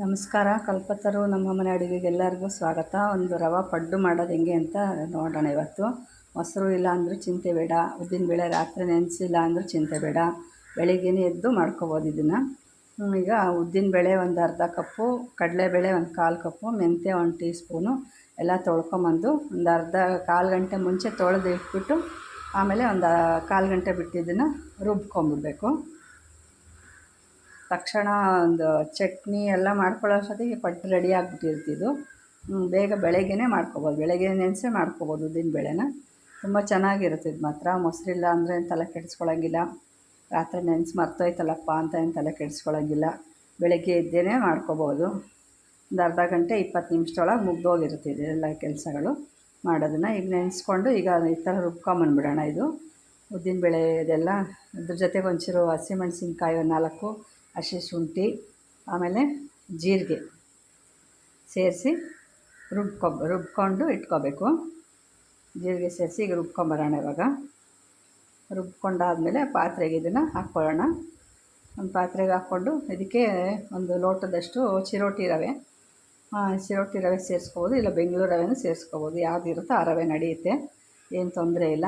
ನಮಸ್ಕಾರ. ಕಲ್ಪತರು ನಮ್ಮ ಮನೆ ಅಡುಗೆಗೆ ಎಲ್ಲರಿಗೂ ಸ್ವಾಗತ. ಒಂದು ರವೆ ಪಡ್ಡು ಮಾಡೋದು ಹೆಂಗೆ ಅಂತ ನೋಡೋಣ ಇವತ್ತು. ಮೊಸರು ಇಲ್ಲ ಅಂದರೂ ಚಿಂತೆ ಬೇಡ. ಉದ್ದಿನಬೇಳೆ ರಾತ್ರಿ ನೆನೆಸಿಲ್ಲ ಅಂದರೂ ಚಿಂತೆ ಬೇಡ. ಬೆಳಿಗ್ಗೆನೇ ಎದ್ದು ಮಾಡ್ಕೋಬೋದು ಇದನ್ನು. ಈಗ ಉದ್ದಿನಬೇಳೆ ಒಂದು ಅರ್ಧ ಕಪ್ಪು, ಕಡಲೆಬೇಳೆ ಒಂದು ಕಾಲು ಕಪ್ಪು, ಮೆಂತ್ಯ ಒಂದು ಟೀ ಸ್ಪೂನು ಎಲ್ಲ ತೊಳ್ಕೊಂಬಂದು ಒಂದು ಅರ್ಧ ಕಾಲು ಗಂಟೆ ಮುಂಚೆ ತೊಳೆದು ಇಟ್ಬಿಟ್ಟು ಆಮೇಲೆ ಒಂದು ಕಾಲು ಗಂಟೆ ಬಿಟ್ಟು ಇದನ್ನು ರುಬ್ಕೊಂಬಿಡ್ಬೇಕು. ತಕ್ಷಣ ಒಂದು ಚಟ್ನಿ ಎಲ್ಲ ಮಾಡ್ಕೊಳ್ಳೋ ಅಷ್ಟೊತ್ತಿಗೆ ಪಟ್ ರೆಡಿ ಆಗಿಬಿಟ್ಟಿರ್ತಿದ್ದು ಬೇಗ ಬೆಳಗ್ಗೆನೇ ಮಾಡ್ಕೊಬೋದು. ಬೆಳಗ್ಗೆ ನೆನೆಸೇ ಮಾಡ್ಕೊಬೋದು ಉದ್ದಿನಬೇಳೆನ ತುಂಬ ಚೆನ್ನಾಗಿರುತ್ತೆ ಇದು ಮಾತ್ರ. ಮೊಸರಿಲ್ಲ ಅಂದರೆ ಏನು ತಲೆ ಕೆಡಿಸ್ಕೊಳ್ಳೋಂಗಿಲ್ಲ ರಾತ್ರಿ ನೆನೆಸಿ ಮರ್ತೋಯ್ತಲ್ಲಪ್ಪ ಅಂತ ಏನು ತಲೆ ಕೆಡಿಸ್ಕೊಳಂಗಿಲ್ಲ. ಬೆಳಗ್ಗೆ ಎದ್ದೇನೆ ಮಾಡ್ಕೊಬೋದು. ಒಂದು ಅರ್ಧ ಗಂಟೆ ಇಪ್ಪತ್ತು ನಿಮಿಷದೊಳಗೆ ಮುಗ್ದೋಗಿರುತ್ತೆ ಎಲ್ಲ ಕೆಲಸಗಳು ಮಾಡೋದನ್ನು. ಈಗ ನೆನೆಸ್ಕೊಂಡು ಈಗ ಈ ಥರ ರುಬ್ಕೊಂಬಂದ್ಬಿಡೋಣ ಇದು. ಉದ್ದಿನಬೇಳೆ ಇದೆಲ್ಲ ಅದ್ರ ಜೊತೆಗೆ ಒಂಚೂರು ಹಸಿಮೆಣ್ಸಿನ್ಕಾಯಿ ಒಂದು ನಾಲ್ಕು ಹಸಿ ಶುಂಠಿ, ಆಮೇಲೆ ಜೀರಿಗೆ ಸೇರಿಸಿ ರುಬ್ಕೊ, ರುಬ್ಕೊಂಡು ಇಟ್ಕೋಬೇಕು. ಜೀರಿಗೆ ಸೇರಿಸಿ ಈಗ ರುಬ್ಕೊಂಬರೋಣ ಇವಾಗ. ರುಬ್ಕೊಂಡಾದಮೇಲೆ ಪಾತ್ರೆಗೆ ಇದನ್ನು ಹಾಕ್ಕೊಳ್ಳೋಣ. ಒಂದು ಪಾತ್ರೆಗೆ ಹಾಕ್ಕೊಂಡು ಇದಕ್ಕೆ ಒಂದು ಲೋಟದಷ್ಟು ಚಿರೋಟಿ ರವೆ. ಚಿರೋಟಿ ರವೆ ಸೇರಿಸ್ಕೋಬೋದು ಇಲ್ಲ ಬೆಂಗಳೂರು ರವೆನೂ ಸೇರಿಸ್ಕೋಬೋದು. ಯಾವ್ದು ಇರುತ್ತೋ ಆ ರವೆ ನಡೆಯುತ್ತೆ. ಏನು ತೊಂದರೆ ಇಲ್ಲ.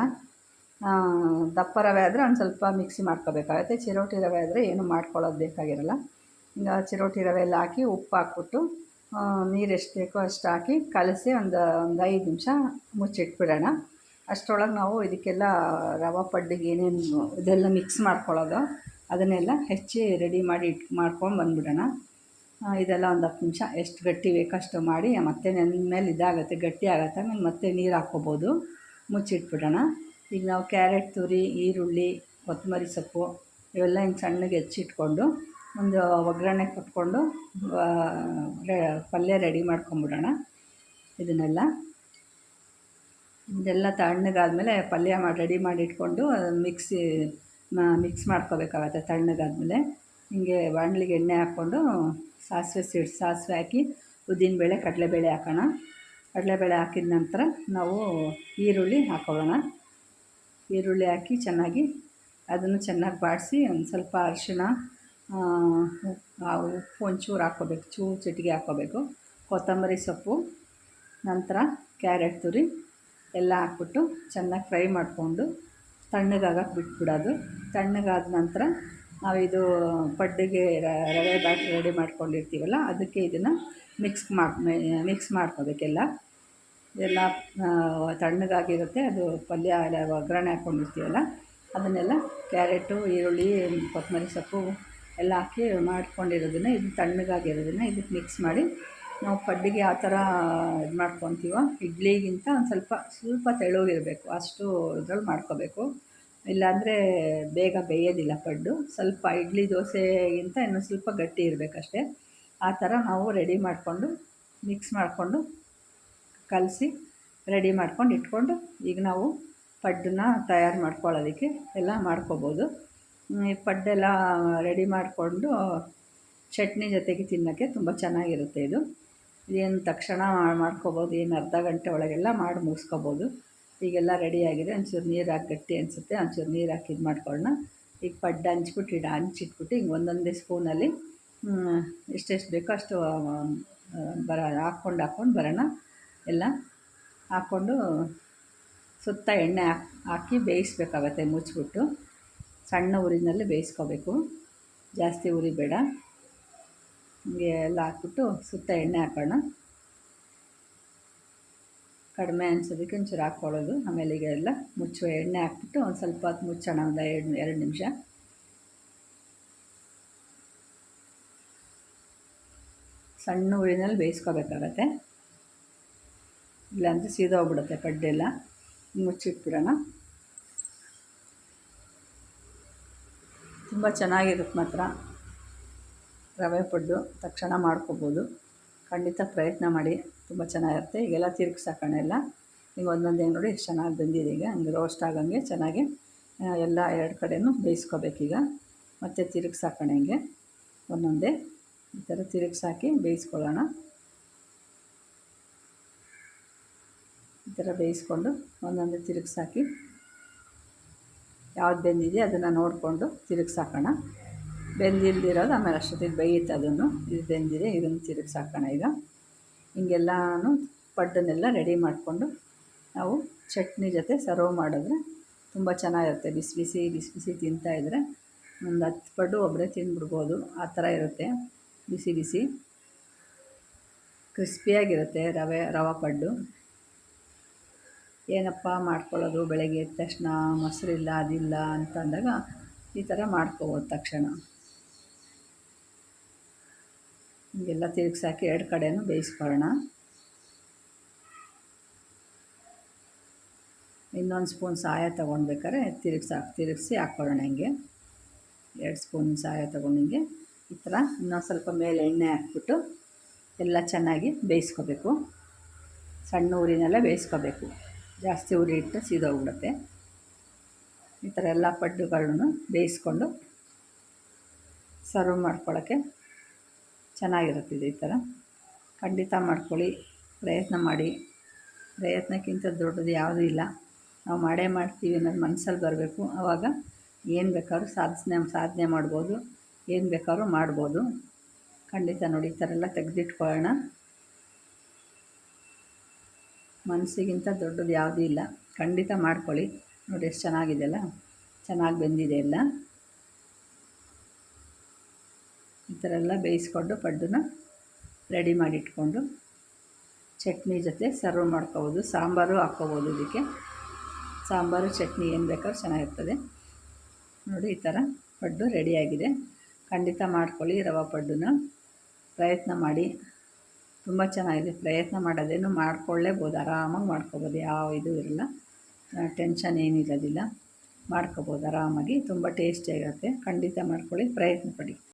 ದಪ್ಪ ರವೆ ಆದರೆ ಒಂದು ಸ್ವಲ್ಪ ಮಿಕ್ಸಿ ಮಾಡ್ಕೋಬೇಕಾಗುತ್ತೆ. ಚಿರೋಟಿ ರವೆ ಆದರೆ ಏನು ಮಾಡ್ಕೊಳ್ಳೋದು ಬೇಕಾಗಿರಲ್ಲ. ಈಗ ಚಿರೋಟಿ ರವೆ ಎಲ್ಲ ಹಾಕಿ ಉಪ್ಪು ಹಾಕ್ಬಿಟ್ಟು ನೀರು ಎಷ್ಟು ಬೇಕೋ ಅಷ್ಟು ಹಾಕಿ ಕಲಸಿ ಒಂದು ಒಂದು ಐದು ನಿಮಿಷ ಮುಚ್ಚಿಟ್ಬಿಡೋಣ. ಅಷ್ಟರೊಳಗೆ ನಾವು ಇದಕ್ಕೆಲ್ಲ ರವೆ ಪಡ್ಡಿಗೆ ಏನೇನು ಇದೆಲ್ಲ ಮಿಕ್ಸ್ ಮಾಡ್ಕೊಳ್ಳೋದು ಅದನ್ನೆಲ್ಲ ಹೆಚ್ಚಿ ರೆಡಿ ಮಾಡಿ ಇಟ್, ಮಾಡ್ಕೊಂಡು ಬಂದುಬಿಡೋಣ. ಇದೆಲ್ಲ ಒಂದು ಹತ್ತು ನಿಮಿಷ ಎಷ್ಟು ಗಟ್ಟಿ ಬೇಕಷ್ಟು ಮಾಡಿ ಮತ್ತೆ ನೆನ್ಮೇಲೆ ಮೇಲೆ ಇದಾಗುತ್ತೆ, ಗಟ್ಟಿ ಆಗುತ್ತೆ ಮತ್ತೆ ನೀರು ಹಾಕ್ಕೋಬೋದು. ಮುಚ್ಚಿಟ್ಬಿಡೋಣ. ಈಗ ನಾವು ಕ್ಯಾರೆಟ್, ತುರಿ, ಈರುಳ್ಳಿ, ಕೊತ್ತಂಬರಿ ಸೊಪ್ಪು ಇವೆಲ್ಲ ಹಿಂಗೆ ಸಣ್ಣಗೆ ಹೆಚ್ಚಿಟ್ಕೊಂಡು ಒಂದು ಒಗ್ಗರಣೆ ಕೊಟ್ಕೊಂಡು ಪಲ್ಯ ರೆಡಿ ಮಾಡ್ಕೊಂಬಿಡೋಣ ಇದನ್ನೆಲ್ಲ. ಇದೆಲ್ಲ ತಣ್ಣಗಾದಮೇಲೆ ಪಲ್ಯ ಮಾಡಿ ರೆಡಿ ಮಾಡಿ ಇಟ್ಕೊಂಡು ಮಿಕ್ಸಿ ಮಿಕ್ಸ್ ಮಾಡ್ಕೋಬೇಕಾಗತ್ತೆ ತಣ್ಣಗಾದಮೇಲೆ. ಹಿಂಗೆ ಬಾಣಲಿಗೆ ಎಣ್ಣೆ ಹಾಕ್ಕೊಂಡು ಸಾಸಿವೆ ಸಿಡ್, ಸಾಸಿವೆ ಹಾಕಿ ಉದ್ದಿನಬೇಳೆ, ಕಡಲೆಬೇಳೆ ಹಾಕೋಣ. ಕಡಲೆಬೇಳೆ ಹಾಕಿದ ನಂತರ ನಾವು ಈರುಳ್ಳಿ ಹಾಕ್ಕೊಳ್ಳೋಣ. ಈರುಳ್ಳಿ ಹಾಕಿ ಚೆನ್ನಾಗಿ ಅದನ್ನು ಚೆನ್ನಾಗಿ ಬಾಡಿಸಿ ಒಂದು ಸ್ವಲ್ಪ ಅರಿಶಿಣ ಉಪ್ಪು ಒಂಚೂರು ಹಾಕ್ಕೋಬೇಕು, ಚೂರು ಚಿಟಿಕೆ ಹಾಕ್ಕೋಬೇಕು. ಕೊತ್ತಂಬರಿ ಸೊಪ್ಪು, ನಂತರ ಕ್ಯಾರೆಟ್ ತುರಿ ಎಲ್ಲ ಹಾಕ್ಬಿಟ್ಟು ಚೆನ್ನಾಗಿ ಫ್ರೈ ಮಾಡಿಕೊಂಡು ತಣ್ಣಗಾಗಕ್ಕೆ ಬಿಟ್ಬಿಡೋದು. ತಣ್ಣಗಾದ ನಂತರ ನಾವಿದು ಪಡ್ಡಿಗೆ ರವೆ ಬಾಟ್ ರೆಡಿ ಮಾಡ್ಕೊಂಡಿರ್ತೀವಲ್ಲ, ಅದಕ್ಕೆ ಇದನ್ನು ಮಿಕ್ಸ್ ಮಾಡಿ ಮಿಕ್ಸ್ ಮಾಡ್ಕೋಬೇಕೆಲ್ಲ. ಎಲ್ಲ ತಣ್ಣಗಾಗಿರುತ್ತೆ. ಅದು ಪಲ್ಯ ಎಲ್ಲ ಒಗ್ಗರಣೆ ಹಾಕ್ಕೊಂಡಿರ್ತೀವಲ್ಲ ಅದನ್ನೆಲ್ಲ ಕ್ಯಾರೆಟು, ಈರುಳ್ಳಿ, ಕೊತ್ತಂಬರಿ ಸೊಪ್ಪು ಎಲ್ಲ ಹಾಕಿ ಮಾಡ್ಕೊಂಡಿರೋದನ್ನು, ಇದು ತಣ್ಣಗಾಗಿರೋದನ್ನು ಇದಕ್ಕೆ ಮಿಕ್ಸ್ ಮಾಡಿ ನಾವು ಪಡ್ಡಿಗೆ ಆ ಥರ ಇದು ಮಾಡ್ಕೊತೀವೋ. ಇಡ್ಲಿಗಿಂತ ಒಂದು ಸ್ವಲ್ಪ ಸ್ವಲ್ಪ ತೆಳುವಿರಬೇಕು ಅಷ್ಟು ಇದ್ರಲ್ಲಿ ಮಾಡ್ಕೋಬೇಕು. ಇಲ್ಲಾಂದರೆ ಬೇಗ ಬೇಯೋದಿಲ್ಲ ಪಡ್ಡು ಸ್ವಲ್ಪ ಇಡ್ಲಿ ದೋಸೆಗಿಂತ ಇನ್ನೂ ಸ್ವಲ್ಪ ಗಟ್ಟಿ ಇರಬೇಕಷ್ಟೇ. ಆ ಥರ ನಾವು ರೆಡಿ ಮಾಡಿಕೊಂಡು ಮಿಕ್ಸ್ ಮಾಡಿಕೊಂಡು ಕಲಸಿ ರೆಡಿ ಮಾಡ್ಕೊಂಡು ಇಟ್ಕೊಂಡು ಈಗ ನಾವು ಪಡ್ಡನ್ನ ತಯಾರು ಮಾಡ್ಕೊಳ್ಳೋದಕ್ಕೆ ಎಲ್ಲ ಮಾಡ್ಕೊಬೋದು. ಈ ಪಡ್ಡೆಲ್ಲ ರೆಡಿ ಮಾಡಿಕೊಂಡು ಚಟ್ನಿ ಜೊತೆಗೆ ತಿನ್ನೋಕ್ಕೆ ತುಂಬ ಚೆನ್ನಾಗಿರುತ್ತೆ ಇದು. ಏನು ತಕ್ಷಣ ಮಾಡ್ಕೊಬೋದು, ಏನು ಅರ್ಧ ಗಂಟೆ ಒಳಗೆಲ್ಲ ಮಾಡಿ ಮುಗಿಸ್ಕೋಬೋದು. ಈಗೆಲ್ಲ ರೆಡಿಯಾಗಿದೆ ಒಂಚೂರು ನೀರು ಹಾಕಿ, ಗಟ್ಟಿ ಅನಿಸುತ್ತೆ, ಒಂಚೂರು ನೀರು ಹಾಕಿ ಇದು ಮಾಡ್ಕೊಳ್ಳೋಣ. ಈಗ ಪಡ್ಡು ಹಂಚ್ಬಿಟ್ಟು, ಇಡ ಹಂಚಿಟ್ಬಿಟ್ಟು ಹಿಂಗೆ ಒಂದೊಂದೇ ಸ್ಪೂನಲ್ಲಿ ಎಷ್ಟೆಷ್ಟು ಬೇಕೋ ಅಷ್ಟು ಬರ, ಹಾಕ್ಕೊಂಡು ಹಾಕ್ಕೊಂಡು ಬರೋಣ. ಎಲ್ಲ ಹಾಕ್ಕೊಂಡು ಸುತ್ತ ಎಣ್ಣೆ ಹಾಕಿ ಹಾಕಿ ಬೇಯಿಸ್ಬೇಕಾಗತ್ತೆ ಮುಚ್ಚಿಬಿಟ್ಟು. ಸಣ್ಣ ಉರಿನಲ್ಲಿ ಬೇಯಿಸ್ಕೋಬೇಕು. ಜಾಸ್ತಿ ಉರಿ ಬೇಡ. ಹೀಗೆ ಎಲ್ಲ ಹಾಕ್ಬಿಟ್ಟು ಸುತ್ತ ಎಣ್ಣೆ ಹಾಕೋಣ. ಕಡಿಮೆ ಅನ್ಸೋದಕ್ಕೆ ಒಂಚೂರು ಹಾಕ್ಕೊಳ್ಳೋದು. ಆಮೇಲೆ ಈಗ ಎಲ್ಲ ಮುಚ್ಚುವ ಎಣ್ಣೆ ಹಾಕ್ಬಿಟ್ಟು ಒಂದು ಸ್ವಲ್ಪ ಹೊತ್ತು ಮುಚ್ಚೋಣ. ಒಂದು ಎರಡು ಎರಡು ನಿಮಿಷ. ಸಣ್ಣ ಉರಿನಲ್ಲಿ ಬೇಯಿಸ್ಕೋಬೇಕಾಗತ್ತೆ ಇಲ್ಲಾಂದರೆ ಸೀದೋಗ್ಬಿಡುತ್ತೆ ಪಡ್ಡೆಲ್ಲ ಮುಚ್ಚಿಟ್ಬಿಡೋಣ. ತುಂಬ ಚೆನ್ನಾಗಿರುತ್ತೆ ಮಾತ್ರ ರವೆ ಪಡ್ಡು, ತಕ್ಷಣ ಮಾಡ್ಕೋಬೋದು. ಖಂಡಿತ ಪ್ರಯತ್ನ ಮಾಡಿ. ತುಂಬ ಚೆನ್ನಾಗಿರುತ್ತೆ. ಈಗೆಲ್ಲ ತಿರುಗಿಸಾಕೋಣ ಎಲ್ಲ. ಈಗ ಒಂದೊಂದೇ ನೋಡಿ, ಎಷ್ಟು ಚೆನ್ನಾಗಿ ಬಂದಿದೆ ಈಗ. ಹಂಗೆ ರೋಸ್ಟ್ ಆಗೋಂಗೆ ಚೆನ್ನಾಗಿ ಎಲ್ಲ ಎರಡು ಕಡೆಯೂ ಬೇಯಿಸ್ಕೋಬೇಕೀಗ ಮತ್ತು ತಿರುಗಿಸಾಕೋಣ ಹಿಂಗೆ. ಒಂದೊಂದೇ ಈ ಥರ ತಿರುಗಿಸಾಕಿ ಬೇಯಿಸ್ಕೊಳ್ಳೋಣ. ಥರ ಬೇಯಿಸ್ಕೊಂಡು ಒಂದೊಂದೇ ತಿರುಗ್ಸಾಕಿ ಯಾವ್ದು ಬೆಂದಿದೆ ಅದನ್ನು ನೋಡಿಕೊಂಡು ತಿರುಗ್ಸಾಕೋಣ. ಬೆಂದಿಲ್ದಿರೋದು ಆಮೇಲೆ ಅಷ್ಟೊತ್ತಿಗೆ ಬೇಯುತ್ತೆ ಅದನ್ನು. ಇದು ಬೆಂದಿದೆ, ಇದನ್ನು ತಿರುಗ್ಸಾಕೋಣ ಈಗ. ಹಿಂಗೆಲ್ಲನೂ ಪಡ್ಡನ್ನೆಲ್ಲ ರೆಡಿ ಮಾಡಿಕೊಂಡು ನಾವು ಚಟ್ನಿ ಜೊತೆ ಸರ್ವ್ ಮಾಡಿದ್ರೆ ತುಂಬ ಚೆನ್ನಾಗಿರುತ್ತೆ. ಬಿಸಿ ಬಿಸಿ ಬಿಸಿ ಬಿಸಿ ತಿಂತಾಯಿದ್ರೆ ಒಂದು ಹತ್ತು ಪಡ್ಡು ಒಬ್ಬರೇ ತಿಂದ್ಬಿಡ್ಬೋದು. ಆ ಥರ ಇರುತ್ತೆ. ಬಿಸಿ ಬಿಸಿ. ಕ್ರಿಸ್ಪಿಯಾಗಿರುತ್ತೆ ರವೆ ರವೆ ಪಡ್ಡು. ಏನಪ್ಪ ಮಾಡ್ಕೊಳ್ಳೋದು ಬೆಳಗ್ಗೆ ಎದ್ದ ತಕ್ಷಣ ಮೊಸರಿಲ್ಲ, ಅದಿಲ್ಲ ಅಂತ ಅಂದಾಗ ಈ ಥರ ಮಾಡ್ಕೋಬೋದು ತಕ್ಷಣ. ಹೀಗೆಲ್ಲ ತಿರುಗ್ಸಾಕಿ ಎರಡು ಕಡೆಯೂ ಬೇಯಿಸ್ಕೊಳ್ಳೋಣ. ಇನ್ನೊಂದು ಸ್ಪೂನ್ ಸಾಯ ತೊಗೊಳ್ಬೇಕಾದ್ರೆ ತಿರುಗ್ಸಿ, ತಿರುಗಿಸಿ ಹಾಕ್ಕೊಳ್ಳೋಣ ಹಿಂಗೆ. ಎರಡು ಸ್ಪೂನ್ ಸಾಯ ತೊಗೊಂಡು ಹಿಂಗೆ ಈ ಥರ ಇನ್ನೊಂದು ಸ್ವಲ್ಪ ಮೇಲೆ ಎಣ್ಣೆ ಹಾಕ್ಬಿಟ್ಟು ಎಲ್ಲ ಚೆನ್ನಾಗಿ ಬೇಯಿಸ್ಕೋಬೇಕು. ಸಣ್ಣ ಊರಿನೆಲ್ಲ ಬೇಯಿಸ್ಕೋಬೇಕು. ಜಾಸ್ತಿ ಉರಿ ಇಟ್ಟು ಸೀದೋಗ್ಬಿಡುತ್ತೆ. ಈ ಥರ ಎಲ್ಲ ಪಡ್ಡುಗಳನ್ನು ಬೇಯಿಸ್ಕೊಂಡು ಸರ್ವ್ ಮಾಡ್ಕೊಳ್ಳೋಕ್ಕೆ ಚೆನ್ನಾಗಿರುತ್ತಿದೆ ಈ ಥರ. ಖಂಡಿತ ಮಾಡ್ಕೊಳ್ಳಿ, ಪ್ರಯತ್ನ ಮಾಡಿ. ಪ್ರಯತ್ನಕ್ಕಿಂತ ದೊಡ್ಡದು ಯಾವುದೂ ಇಲ್ಲ. ನಾವು ಮಾಡೇ ಮಾಡ್ತೀವಿ ಅನ್ನೋದು ಮನಸ್ಸಲ್ಲಿ ಬರಬೇಕು. ಆವಾಗ ಏನು ಬೇಕಾದ್ರೂ ಸಾಧಿಸ್ನೆ ಸಾಧನೆ ಮಾಡ್ಬೋದು. ಏನು ಬೇಕಾದ್ರೂ ಮಾಡ್ಬೋದು. ಖಂಡಿತ ನೋಡಿ, ಈ ಥರ ಎಲ್ಲ ತೆಗೆದಿಟ್ಕೊಳ್ಳೋಣ. ಮನಸ್ಸಿಗಿಂತ ದೊಡ್ಡದು ಯಾವುದೂ ಇಲ್ಲ. ಖಂಡಿತ ಮಾಡ್ಕೊಳ್ಳಿ. ನೋಡಿ ಎಷ್ಟು ಚೆನ್ನಾಗಿದೆಯಲ್ಲ? ಚೆನ್ನಾಗಿ ಬೆಂದಿದೆ ಎಲ್ಲ. ಈ ಥರ ಎಲ್ಲ ಬೇಯಿಸ್ಕೊಂಡು ಪಡ್ಡನ್ನ ರೆಡಿ ಮಾಡಿ ಇಟ್ಕೊಂಡು ಚಟ್ನಿ ಜೊತೆ ಸರ್ವ್ ಮಾಡ್ಕೋಬೋದು. ಸಾಂಬಾರು ಹಾಕ್ಕೋಬೋದು ಇದಕ್ಕೆ. ಸಾಂಬಾರು, ಚಟ್ನಿ ಏನು ಬೇಕಾದ್ರೂ ಚೆನ್ನಾಗಿರ್ತದೆ. ನೋಡಿ ಈ ಥರ ಪಡ್ಡು ರೆಡಿಯಾಗಿದೆ ಖಂಡಿತ ಮಾಡ್ಕೊಳ್ಳಿ ರವೆ ಪಡ್ಡನ್ನ. ಪ್ರಯತ್ನ ಮಾಡಿ. ತುಂಬ ಚೆನ್ನಾಗಿದೆ. ಪ್ರಯತ್ನ ಮಾಡೋದೇನು ಮಾಡ್ಕೊಳ್ಳೇಬೋದು. ಆರಾಮಾಗಿ ಮಾಡ್ಕೋಬೋದು. ಯಾವ ಇದು ಇರಲ್ಲ. ಟೆನ್ಷನ್ ಏನಿರೋದಿಲ್ಲ ಮಾಡ್ಕೋಬೋದು ಆರಾಮಾಗಿ. ತುಂಬ ಟೇಸ್ಟಿಯಾಗಿರುತ್ತೆ ಖಂಡಿತ ಮಾಡ್ಕೊಳ್ಳಿ. ಪ್ರಯತ್ನ ಪಡಿ.